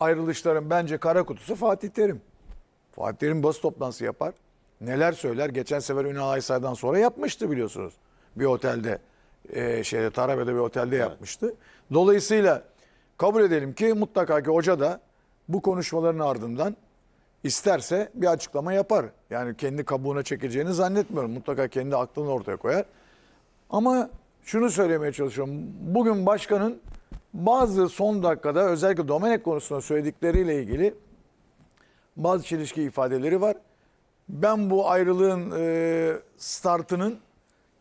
ayrılışların bence kara kutusu Fatih Terim. Fatih Terim basın toplantısı yapar. Neler söyler? Geçen sefer Ünal Aysay'dan sonra yapmıştı biliyorsunuz. Bir otelde, e, şeyde Tarabya'da bir otelde yapmıştı. Dolayısıyla kabul edelim ki mutlaka ki hoca da bu konuşmaların ardından isterse bir açıklama yapar. Yani kendi kabuğuna çekeceğini zannetmiyorum. Mutlaka kendi aklını ortaya koyar. Ama şunu söylemeye çalışıyorum. Bugün başkanın bazı son dakikada özellikle Domenek konusunda söyledikleriyle ilgili bazı çelişki ifadeleri var. Ben bu ayrılığın e, startının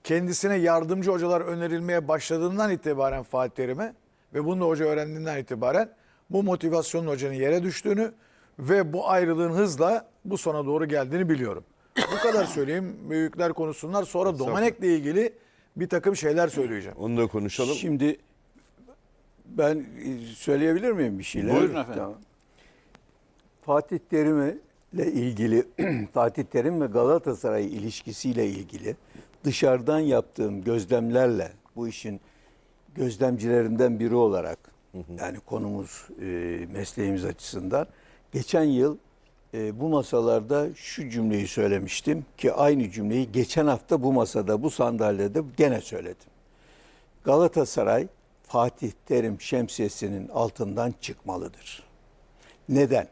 kendisine yardımcı hocalar önerilmeye başladığından itibaren Fatih Terim'e ve bunu da hoca öğrendiğinden itibaren bu motivasyonun hocanın yere düştüğünü ve bu ayrılığın hızla bu sona doğru geldiğini biliyorum. Bu kadar söyleyeyim büyükler konuşsunlar. Sonra Domenek'le ilgili bir takım şeyler söyleyeceğim. Onu da konuşalım. Şimdi ben e, söyleyebilir miyim bir şeyler? Buyurun efendim. Tamam. Fatih Terim'le ilgili, Fatih Terim ve Galatasaray ilişkisiyle ilgili dışarıdan yaptığım gözlemlerle bu işin gözlemcilerinden biri olarak yani konumuz e, mesleğimiz açısından geçen yıl e, bu masalarda şu cümleyi söylemiştim ki aynı cümleyi geçen hafta bu masada bu sandalyede gene söyledim. Galatasaray Fatih Terim şemsiyesinin altından çıkmalıdır. Neden?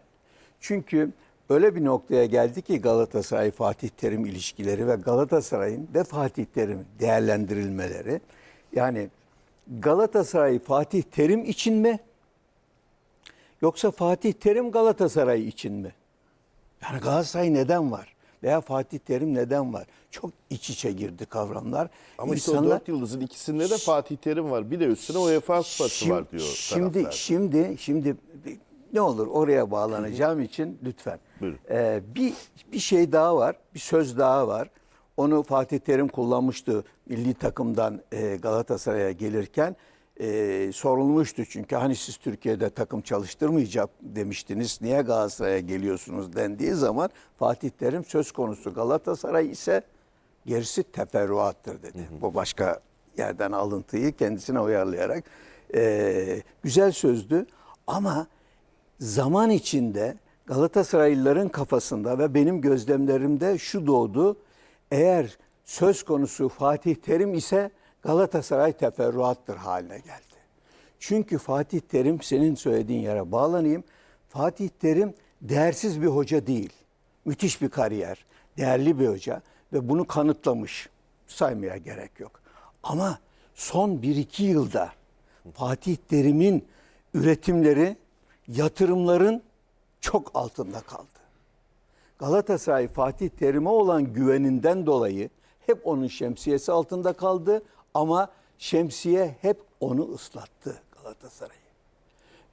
Çünkü öyle bir noktaya geldi ki Galatasaray Fatih Terim ilişkileri ve Galatasaray'ın ve Fatih Terim değerlendirilmeleri yani Galatasaray Fatih Terim için mi yoksa Fatih Terim Galatasaray için mi? Yani Galatasaray neden var? Veya Fatih Terim neden var? Çok iç içe girdi kavramlar. Ama işte o İnsanlar- dört yıldızın ikisinde de Fatih Terim var. Bir de üstüne UEFA kupası var diyor Şimdi taraftar. şimdi şimdi ne olur oraya bağlanacağım için lütfen. Buyurun. Ee, bir bir şey daha var, bir söz daha var. Onu Fatih Terim kullanmıştı milli takımdan e, Galatasaray'a gelirken. E, sorulmuştu çünkü hani siz Türkiye'de takım çalıştırmayacak demiştiniz. Niye Galatasaray'a geliyorsunuz dendiği zaman Fatih Terim söz konusu Galatasaray ise gerisi teferruattır dedi. Bu başka yerden alıntıyı kendisine uyarlayarak. Ee, güzel sözdü ama zaman içinde Galatasaraylıların kafasında ve benim gözlemlerimde şu doğdu. Eğer söz konusu Fatih Terim ise Galatasaray teferruattır haline geldi. Çünkü Fatih Terim senin söylediğin yere bağlanayım. Fatih Terim değersiz bir hoca değil. Müthiş bir kariyer, değerli bir hoca ve bunu kanıtlamış. Saymaya gerek yok. Ama son 1-2 yılda Fatih Terim'in üretimleri yatırımların çok altında kaldı. Galatasaray Fatih Terim'e olan güveninden dolayı hep onun şemsiyesi altında kaldı ama şemsiye hep onu ıslattı Galatasaray'ı.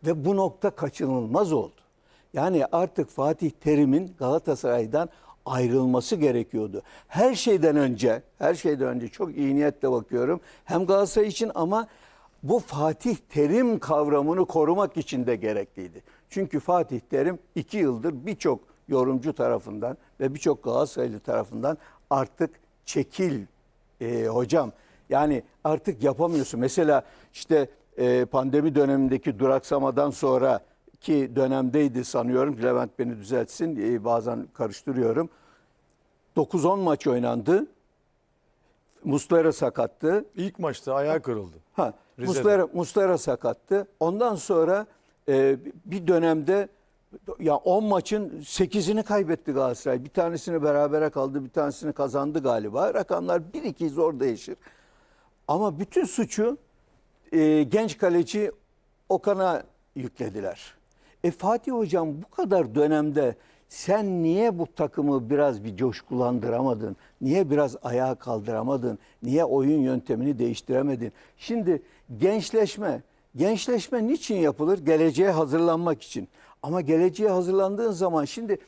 Ve bu nokta kaçınılmaz oldu. Yani artık Fatih Terim'in Galatasaray'dan ayrılması gerekiyordu. Her şeyden önce, her şeyden önce çok iyi niyetle bakıyorum. Hem Galatasaray için ama bu Fatih Terim kavramını korumak için de gerekliydi. Çünkü Fatih Terim iki yıldır birçok yorumcu tarafından ve birçok Galatasaraylı tarafından artık çekil e, hocam. Yani artık yapamıyorsun. Mesela işte e, pandemi dönemindeki duraksamadan sonra ki dönemdeydi sanıyorum. Levent beni düzeltsin. e, bazen karıştırıyorum. 9-10 maç oynandı. Muslera sakattı. İlk maçta ayağı kırıldı. Ha, Rize'de. Muslera, Muslera sakattı. Ondan sonra e, bir dönemde ya 10 maçın 8'ini kaybetti Galatasaray. Bir tanesini berabere kaldı, bir tanesini kazandı galiba. Rakamlar 1-2 zor değişir. Ama bütün suçu e, genç kaleci Okan'a yüklediler. E Fatih Hocam bu kadar dönemde sen niye bu takımı biraz bir coşkulandıramadın? Niye biraz ayağa kaldıramadın? Niye oyun yöntemini değiştiremedin? Şimdi gençleşme, gençleşme niçin yapılır? Geleceğe hazırlanmak için. Ama geleceğe hazırlandığın zaman şimdi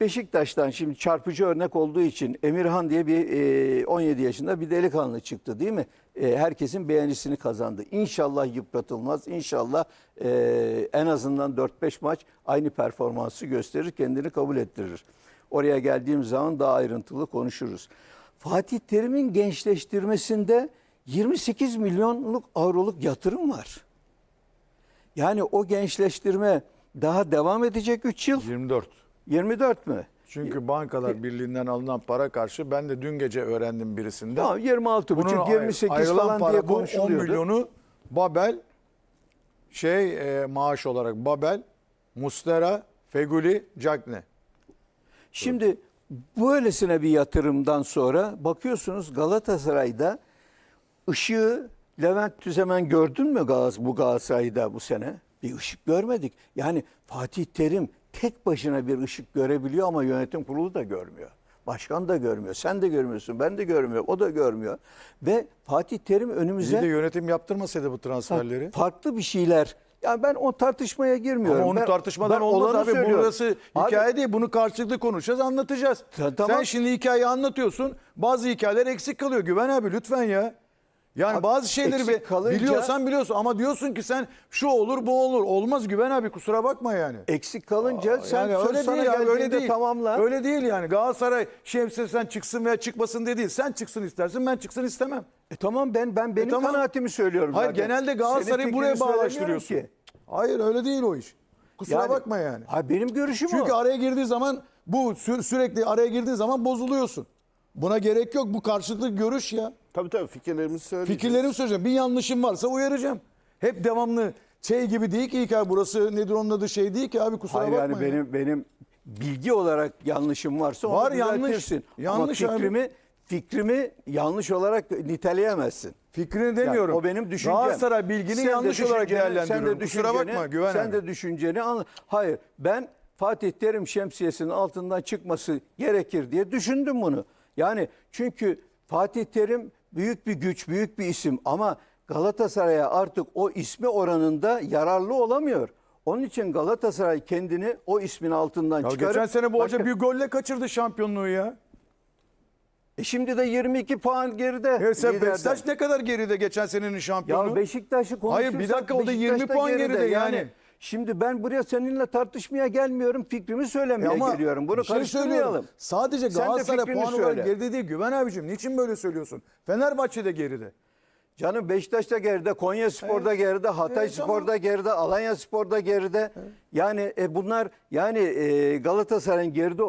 Beşiktaş'tan şimdi çarpıcı örnek olduğu için Emirhan diye bir e, 17 yaşında bir delikanlı çıktı değil mi? E, herkesin beğenisini kazandı. İnşallah yıpratılmaz. İnşallah e, en azından 4-5 maç aynı performansı gösterir, kendini kabul ettirir. Oraya geldiğim zaman daha ayrıntılı konuşuruz. Fatih Terim'in gençleştirmesinde 28 milyonluk avroluk yatırım var. Yani o gençleştirme daha devam edecek 3 yıl. 24. 24 mü? Çünkü Bankalar Birliği'nden alınan para karşı ben de dün gece öğrendim birisinden. Tamam 26 Bunun buçuk 28 ayrılan falan para diye bu 10 konuşuluyordu. milyonu Babel şey e, maaş olarak Babel, Mustera, Feguli, Cagne. Şimdi böylesine bir yatırımdan sonra bakıyorsunuz Galatasaray'da ışığı Levent Tüzemen gördün mü Galatasaray, bu Galatasaray'da bu sene? Bir ışık görmedik. Yani Fatih Terim tek başına bir ışık görebiliyor ama yönetim kurulu da görmüyor. Başkan da görmüyor. Sen de görmüyorsun. Ben de görmüyorum. O da görmüyor. Ve Fatih Terim önümüze Bir de yönetim yaptırmasaydı bu transferleri. farklı bir şeyler. Yani ben o tartışmaya girmiyorum. Ama onu Ben- tartışmadan ben olmaz abi. söylüyorum. Burası Abi, hikaye değil. Bunu karşılıklı konuşacağız, anlatacağız. Ta- tamam. Sen şimdi hikayeyi anlatıyorsun. Bazı hikayeler eksik kalıyor. Güven abi lütfen ya. Yani Abi, bazı şeyleri be- kalınca- biliyorsan biliyorsun ama diyorsun ki sen şu olur bu olur. Olmaz Güven abi kusura bakma yani. Eksik kalınca sen yani öyle sana değil öyle değil. tamamla. Öyle değil yani. Galatasaray Şemsiye sen çıksın veya çıkmasın dediği. Sen çıksın istersin, ben çıksın istemem. E tamam ben ben benim tamam. kanaatimi söylüyorum Hayır zaten. genelde Galatasaray'ı buraya bağlaştırıyorsun. ki. Hayır öyle değil o iş. Kusura Yani- bakma yani. Ha benim görüşüm Çünkü o. araya girdiği zaman bu sü- sürekli araya girdiği zaman bozuluyorsun. Buna gerek yok. Bu karşılıklı görüş ya. Tabii tabii fikirlerimizi söyleyeceğiz. Fikirlerimi söyleyeceğim. Bir yanlışım varsa uyaracağım. Hep devamlı şey gibi değil ki hikaye burası nedir onun adı şey değil ki abi kusura Hayır bakma. yani ya. benim benim bilgi olarak yanlışım varsa onu Var, yanlış. düzeltirsin. Yanlış Ama abi. fikrimi fikrimi yanlış olarak niteleyemezsin. Fikrini demiyorum. Yani o benim düşüncem. Galatasaray bilgini Sen de yanlış olarak düşünceni- değerlendiriyorum. Sen de kusura düşünceni- bakma Güven Sen abi. de düşünceni anla. Hayır ben Fatih Terim şemsiyesinin altından çıkması gerekir diye düşündüm bunu. Yani çünkü Fatih Terim büyük bir güç, büyük bir isim ama Galatasaray'a artık o ismi oranında yararlı olamıyor. Onun için Galatasaray kendini o ismin altından Ya çıkarıp geçen sene bu hoca başka- bir golle kaçırdı şampiyonluğu ya. E şimdi de 22 puan geride. Ya sen. Beşiktaş ne kadar geride geçen senenin şampiyonu? Ya Beşiktaş'ı konuşursak Hayır, bir dakika, o da 20 Beşiktaş puan geride yani. Şimdi ben buraya seninle tartışmaya gelmiyorum. Fikrimi söylemeye ama geliyorum. Bunu bir şey karıştırmayalım. Sadece Galatasaray puan olarak geride değil. Güven abicim niçin böyle söylüyorsun? Fenerbahçe de geride. Canım Beşiktaş'ta geride, Konya Spor'da geride, Hatay Evet, Spor'da tamam. geride, Alanya Spor'da geride. Yani e, bunlar yani e, Galatasaray'ın geride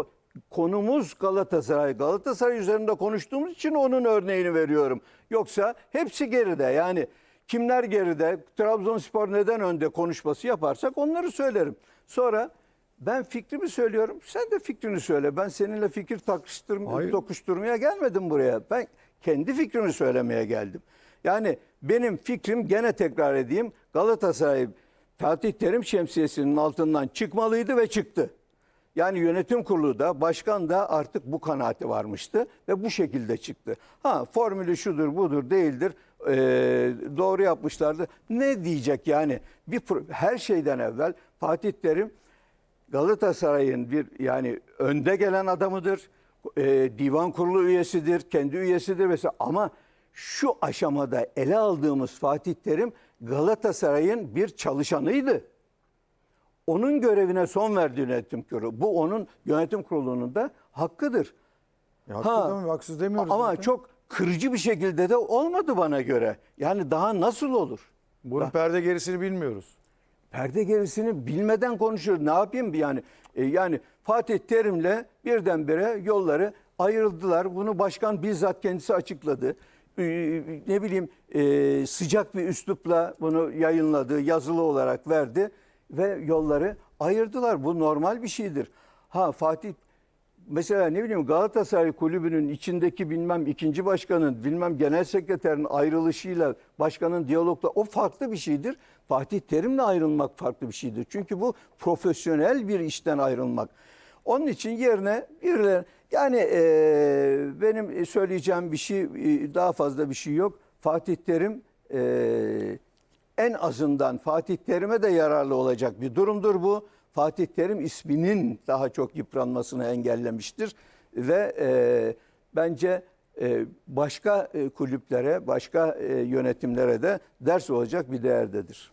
konumuz Galatasaray. Galatasaray üzerinde konuştuğumuz için onun örneğini veriyorum. Yoksa hepsi geride. Yani kimler geride? Trabzonspor neden önde konuşması yaparsak onları söylerim. Sonra ben fikrimi söylüyorum. Sen de fikrini söyle. Ben seninle fikir takıştırm Hayır. tokuşturmaya gelmedim buraya. Ben kendi fikrimi söylemeye geldim. Yani benim fikrim gene tekrar edeyim. Galatasaray Fatih Terim şemsiyesinin altından çıkmalıydı ve çıktı. Yani yönetim kurulu da başkan da artık bu kanaati varmıştı ve bu şekilde çıktı. Ha formülü şudur budur değildir ee, doğru yapmışlardı. Ne diyecek yani bir her şeyden evvel Fatih Terim Galatasaray'ın bir yani önde gelen adamıdır. Ee, divan kurulu üyesidir, kendi üyesidir vesaire. Ama şu aşamada ele aldığımız Fatih Terim Galatasaray'ın bir çalışanıydı. Onun görevine son verdi yönetim kurulu. Bu onun yönetim kurulunun da hakkıdır. Ya haklı değil mi? Haksız demiyoruz. Ama zaten. çok kırıcı bir şekilde de olmadı bana göre. Yani daha nasıl olur? Bunun perde gerisini bilmiyoruz. Perde gerisini bilmeden konuşuyor. Ne yapayım yani? E, yani Fatih Terim'le birdenbire yolları ayrıldılar. Bunu başkan bizzat kendisi açıkladı. E, ne bileyim e, sıcak bir üslupla bunu yayınladı, yazılı olarak verdi ve yolları ayırdılar. Bu normal bir şeydir. Ha Fatih mesela ne bileyim Galatasaray kulübünün içindeki bilmem ikinci başkanın bilmem genel sekreterin ayrılışıyla başkanın diyalogla o farklı bir şeydir. Fatih Terim'le ayrılmak farklı bir şeydir. Çünkü bu profesyonel bir işten ayrılmak. Onun için yerine birileri yani eee, benim söyleyeceğim bir şey daha fazla bir şey yok. Fatih Terim eee, en azından Fatih Terim'e de yararlı olacak bir durumdur bu. Fatih Terim isminin daha çok yıpranmasını engellemiştir ve e, bence e, başka e, kulüplere, başka e, yönetimlere de ders olacak bir değerdedir.